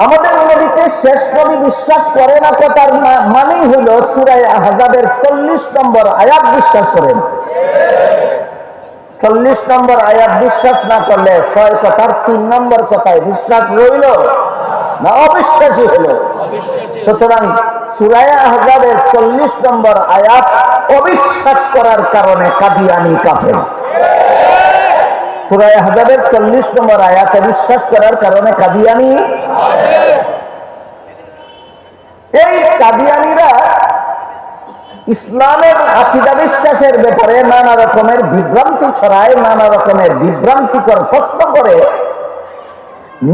আমাদের নবীকে শেষ নবী বিশ্বাস করে না, কথার মা- মানেই হইল চূড়ায় আহজাবের চল্লিশ নম্বর আয়াত বিশ্বাস করেন। চল্লিশ নম্বর আয়াত বিশ্বাস না করলে ছয় কথার তিন নম্বর কথায় বিশ্বাস রইল না অবিশ্বাসী হলো? সুতরাং সুরায় হাজারের চল্লিশ নম্বর আয়াত অবিশ্বাস করার কারণে কাদিয়ানি কাফের। সুরায় হাজাবের চল্লিশ নম্বর আয়াতে বিশ্বাস করার কারণে কাদিয়ানি এই কাদিয়ানিরা ইসলামের আকিদা বিশ্বাসের ব্যাপারে নানা রকমের বিভ্রান্তি ছড়ায়, নানা রকমের বিভ্রান্তিকর প্রশ্ন করে,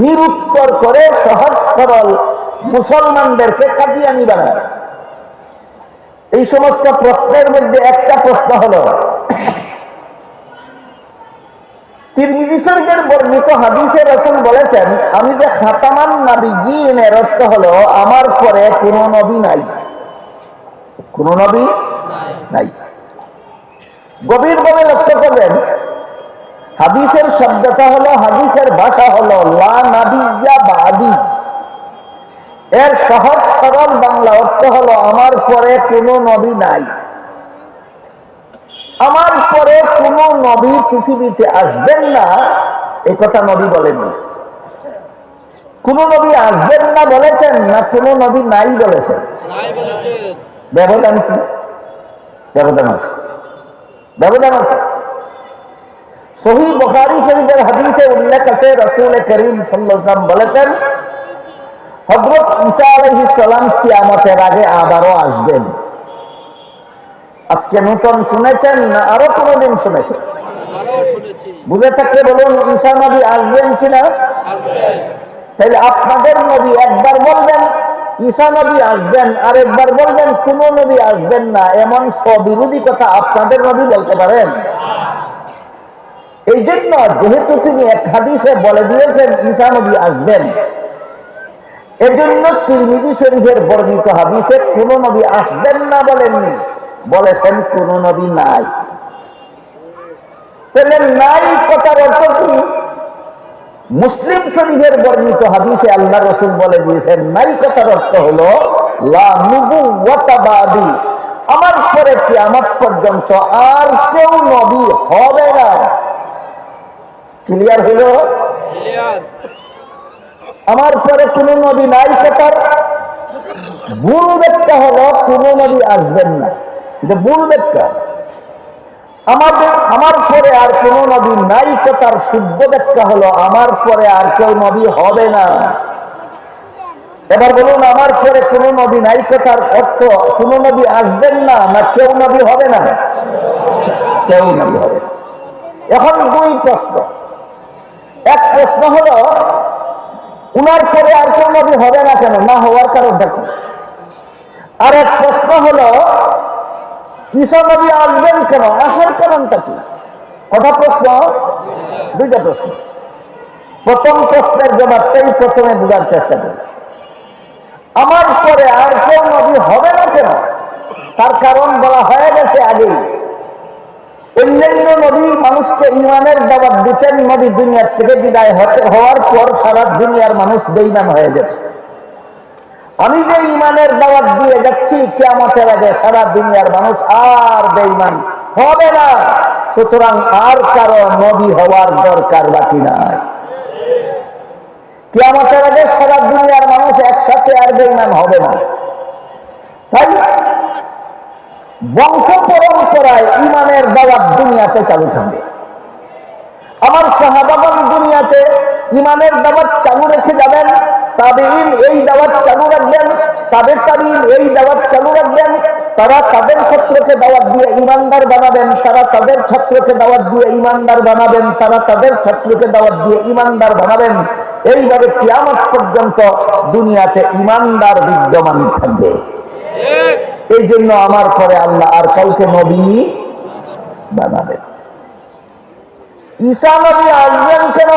নিরুত্তর করে সহজ সরল মুসলমানদেরকে কাদিয়ানি বানায়। এই সমস্ত প্রশ্নের মধ্যে একটা প্রশ্ন হলো তিরমিজি বর্ণিত হাদিসে রসুল বলেছেন, আমি যে খাতামান নাবিগিন এর অর্থ হলো, আমার পরে কোন নবী নাই। কোন নবী নাই। গভীর ভাবে লক্ষ্য করবেন, হাদিসের শব্দটা হলো, হাদিসের ভাষা হলো, লা নাবিয়া বাদি। এর সহজ সরল বাংলা অর্থ হলো, আমার পরে কোনো নবী নাই। আমার পরে কোন নবী পৃথিবীতে আসবেন না এই কথা নবী বলেননি। কোন নবী আসবেন না বলেছেন না কোন নবী নাই বলেছেন? ব্যবধান কি? ব্যবধান আছে। ব্যবধান আছে। সহি বখারি শরীফের হাদিসে উল্লেখ আছে রসুল করিম সাল্লাম বলেছেন হজরত ঈসা আলহিস সালাম কিয়ামতের আগে আবারও আসবেন। আজকে নতুন শুনেছেন না আরও কোনোদিন শুনেছেন? বুঝে থাকলে বলুন, ঈশা নবী আসবেন কিনা? তাহলে আপনাদের নবী একবার বলবেন, ঈশা নবী আসবেন আর একবার বলবেন, কোন নবী আসবেন না, এমন স্ববিরোধী কথা আপনাদের নবী বলতে পারেন। এই জন্য যেহেতু তিনি এক হাদিসে বলে দিয়েছেন, ঈশা নবী আসবেন, এজন্য তিরমিজি শরীফের বর্ণিত হাদিসে কোন নবী আসবেন না বলেননি। বলেছেন কোন নবী নাই। তাহলে নাই কথার অর্থ কি? মুসলিম শরীফের বর্ণিত হাদিসে আল্লাহ রসুল বলে দিয়েছেন নাই কথার অর্থ হলো আমার পরে কি আমার পর্যন্ত আর কেউ নবী হবে না। ক্লিয়ার হলো? আমার পরে কোন নবী নাই কথার। ভুল ব্যাখ্যা হলো কোন নবী আসবেন না। এটা ভুল ব্যাখ্যা। আমাদের আমার পরে আর কোন নবী নাই কথার শুদ্ধ ব্যাখ্যা হলো, আমার পরে আর কেউ নবী হবে না। এবার বলুন, আমার পরে কোন নবী নাই কথার অর্থ কোন নবী আসবেন না না কেউ নবী হবে না? কেউ নবী হবে এখন দুই প্রশ্ন। এক প্রশ্ন হলো, উনার পরে আর কেউ নবী হবে না কেন? না হওয়ার কারণটা কি? আর এক প্রশ্ন হলো ঈশা নবী আসবেন কেন? আসার কারণটা কি? কথা প্রশ্ন? দুইটা প্রশ্ন। প্রথম প্রশ্নের জবাবটাই প্রথমে বোঝার চেষ্টা করি আমার পরে আর কেউ নবী হবে না কেন? তার কারণ বলা হয়ে গেছে আগেই। অন্যান্য নবী মানুষকে ইমানের দাবাত দিতেন, নবী দুনিয়ার থেকে বিদায় হতে হওয়ার পর সারা দুনিয়ার মানুষ বেইমান হয়ে যেত। আমি যে ইমানের দাওয়াত দিয়ে যাচ্ছি কেমতের আগে সারা দুনিয়ার মানুষ আর বেইমান হবে না। সুতরাং আর কারও নবী হওয়ার দরকার বাকি নাই। কেমতের আগে সারা দুনিয়ার মানুষ একসাথে আর বেইমান হবে না। তাই বংশ পরম্পরায় ইমানের দাওয়াত দুনিয়াতে চালু থাকবে। আমার সাহাবাবান দুনিয়াতে ইমানের দাওয়াত চালু রেখে যাবেন এই দাওয়াত চালু রাখবেন এই দাওয়াত চালু রাখবেন, তারা তাদের ছাত্রকে দাওয়াত দিয়ে ইমানদার বানাবেন, তারা তাদের ছাত্রকে দাওয়াত দিয়ে ইমানদার বানাবেন, তারা তাদের ছাত্রকে দাওয়াত দিয়ে ইমানদার বানাবেন। এইভাবে কিয়ামত পর্যন্ত দুনিয়াতে ইমানদার বিদ্যমান থাকবে। এই জন্য আমার পরে আল্লাহ আর কাউকে নবী বানাবেন। ঈসা নবী আসবেন কেন?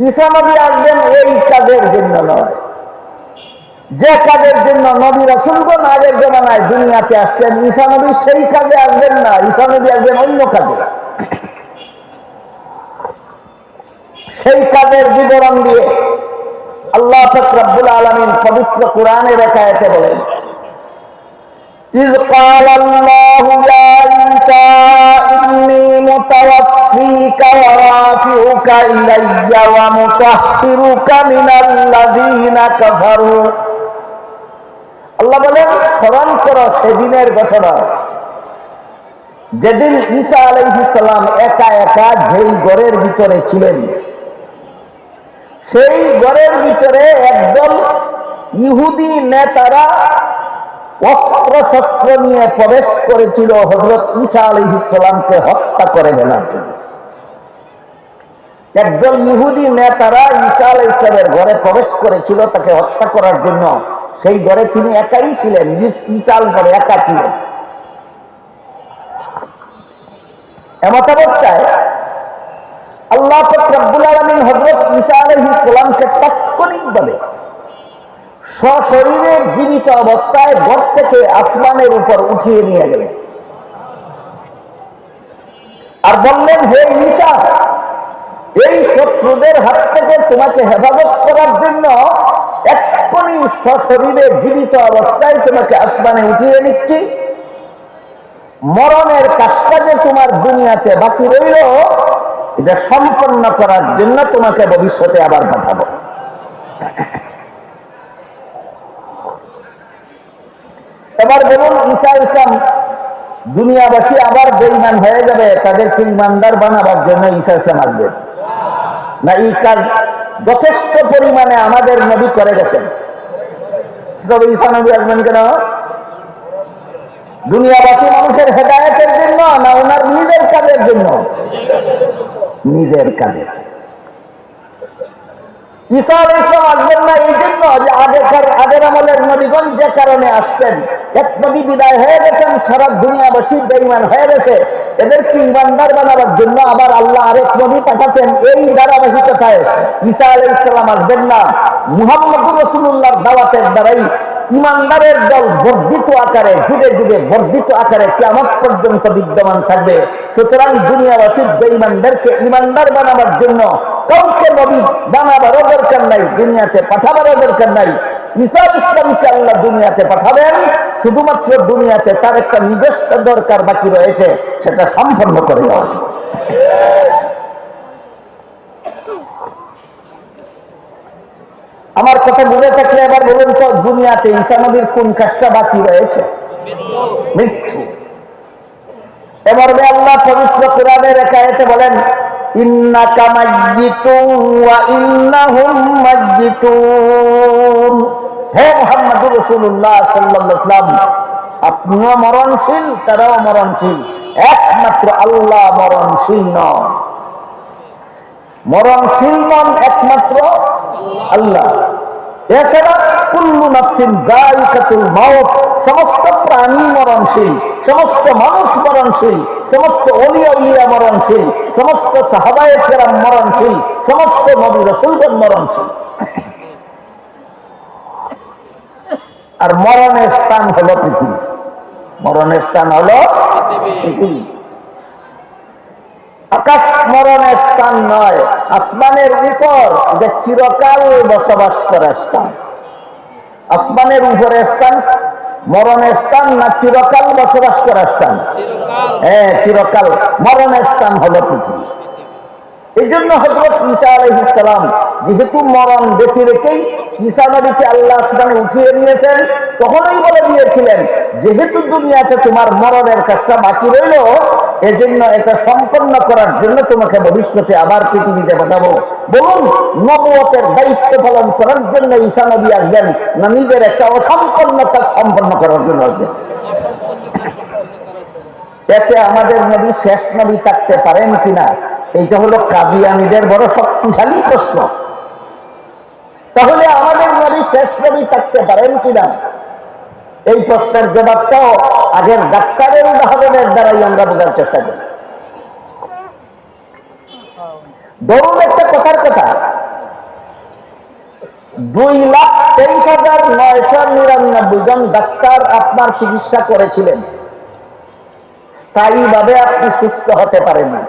ঈসা নবী আসবেন এই কাজের জন্য নয় যে কাজের জন্য নবী রাসুলগণ আগের জমানায় দুনিয়াতে আসতেন ঈসা নবী সেই কাজে আসবেন না ঈসা নবী আসবেন অন্য কাজে সেই কাজের বিবরণ দিয়ে আল্লাহ ফকরাবুল আলমিন পবিত্র কোরআনের একায়তে বলেন إذ قال الله متوفيك ورافعك إلي ومطهرك من الذين كفروا আল্লাহ বলেন স্মরণ করো সেদিনের ঘটনা যেদিন ঈসা আলাইহিসাল্লাম একা একা যেই ঘরের ভিতরে ছিলেন সেই ঘরের ভিতরে একদল ইহুদি নেতারা অস্ত্র শস্ত্র নিয়ে প্রবেশ করেছিল হজরত ঈসা আলী ইসলামকে হত্যা করে ফেলার জন্য একদল ইহুদি নেতারা ঈসা আলাই ইসলামের ঘরে প্রবেশ করেছিল তাকে হত্যা করার জন্য। সেই ঘরে তিনি একাই ছিলেন ঈশাল ঘরে একা ছিলেন। এমত অবস্থায় আল্লাহ রব্বুল আলমিন হজরত ঈসা আলহ ইসলামকে তাৎক্ষণিকভাবে সশরীরে জীবিত অবস্থায় ঘর থেকে আসমানের উপর উঠিয়ে নিয়ে গেলেন। আর বললেন, হে ঈশা এই শত্রুদের হাত থেকে তোমাকে হেফাজত করার জন্য এক্ষুনি সশরীরে জীবিত অবস্থায় তোমাকে আসমানে উঠিয়ে নিচ্ছি। মরণের কাজটা যে তোমার দুনিয়াতে বাকি রইল, এটা সম্পন্ন করার জন্য তোমাকে ভবিষ্যতে আবার পাঠাবো। এবার বলুন, ঈসা ইসলাম দুনিয়াবাসী আবার বেইমান হয়ে যাবে, তাদেরকে ইমানদার বানাবার জন্য ঈসা ইসলাম আসবে। না এই কাজ যথেষ্ট পরিমাণে আমাদের নবী করে গেছেন। তবে ঈশা নবী আসবেন কেন? দুনিয়াবাসী মানুষের হেদায়তের জন্য না ওনার নিজের কাজের জন্য? নিজের কাজের ঈশা ইসলাম আসবেন না, এই জন্য আগের আমলের নবীগণ যে কারণে আসতেন, এক নবী বিদায় হয়ে গেছেন, সারা দুনিয়াবাসী বেইমান হয়ে গেছে। এদেরকে ইমানদার বানাবার জন্য আবার আল্লাহ আরেক নবী পাঠাতেন, এই ধারাবাহিকতায় ঈসা আলাই ইসলাম আসবেন না। মুহাম্মদুর রসুল্লাহর দাওয়াতের দ্বারাই ইমানদারের দল বর্ধিত আকারে, যুগে যুগে বর্ধিত আকারে কেমন পর্যন্ত বিদ্যমান থাকবে। সুতরাং দুনিয়াবাসীর বেঈমানদেরকে ইমানদার বানাবার জন্য কাউকে নবী বানাবারও দরকার নাই, দুনিয়াতে পাঠাবারও দরকার নাই। ঈসা ইসলামকে আল্লাহ দুনিয়াতে পাঠাবেন, শুধুমাত্র দুনিয়াতে তার একটা নিজস্ব দরকার বাকি রয়েছে, সেটা সম্পন্ন করে আমার কথা বুঝে থাকলে এবার বলুন তো, দুনিয়াতে নবীর কোন কাজটা বাকি রয়েছে? মৃত্যু। এবার আল্লাহ পবিত্র কোরআনের একায়েতে বলেন, ইন্নাকা মাজ্জিতুন ওয়া ইন্নাহুম মাজ্জিতুন হে মুহাম্মদুর আলাইহি ওয়াসাল্লাম, আপনিও মরণশীল, তারাও মরণশীল। একমাত্র আল্লাহ মরণশীল নন। মরণশীল নন একমাত্র আল্লাহ। কুল্লু সমস্ত প্রাণী মরণশীল, সমস্ত মানুষ সমস্ত অলিয়া সমস্ত মরণশীল, সমস্ত নবী রসুলগণ মরণশীল। আর মরণের স্থান হলো পৃথিবী। মরণের স্থান হলো পৃথিবী। আকাশ মরণের স্থান নয়, আসমানের উপর যে চিরকাল বসবাস করার স্থান। আসমানের উপরে স্থান, মরণের স্থান না চিরকাল বসবাস করার স্থান? হ্যাঁ চিরকাল মরণের স্থান হলো পৃথিবী। এই জন্য হজরত ঈসা আলহিসাম যেহেতু মরণ দেখে রেখেই ঈসা নবীকে আল্লাহ আসমানে উঠিয়ে নিয়েছেন তখনই বলে দিয়েছিলেন, যেহেতু দুনিয়াতে তোমার মরণের কাজটা বাকি রইল, এজন্য এটা সম্পন্ন করার জন্য তোমাকে ভবিষ্যতে আবার পৃথিবীতে পাঠাবো। বলুন নবতের দায়িত্ব পালন করার জন্য ঈসা নবী আসবেন না নিজের একটা অসম্পন্ন কাজ সম্পন্ন করার জন্য আসবেন? এতে আমাদের নবী শেষ নবী থাকতে পারেন কিনা, এইটা হলো কাদিয়ানিদের বড় শক্তিশালী প্রশ্ন। তাহলে আমাদের নবী শেষ নবী থাকতে পারেন কিনা? এই প্রশ্নের জবাবটাও আগের ডাক্তারের উদাহরণের দ্বারাই আমরা বোঝার চেষ্টা করি। ধরুন একটা কথার কথা, দুই লাখ তেইশ হাজার নয়শো নিরানব্বই জন ডাক্তার আপনার চিকিৎসা করেছিলেন। স্থায়ীভাবে আপনি সুস্থ হতে পারেন না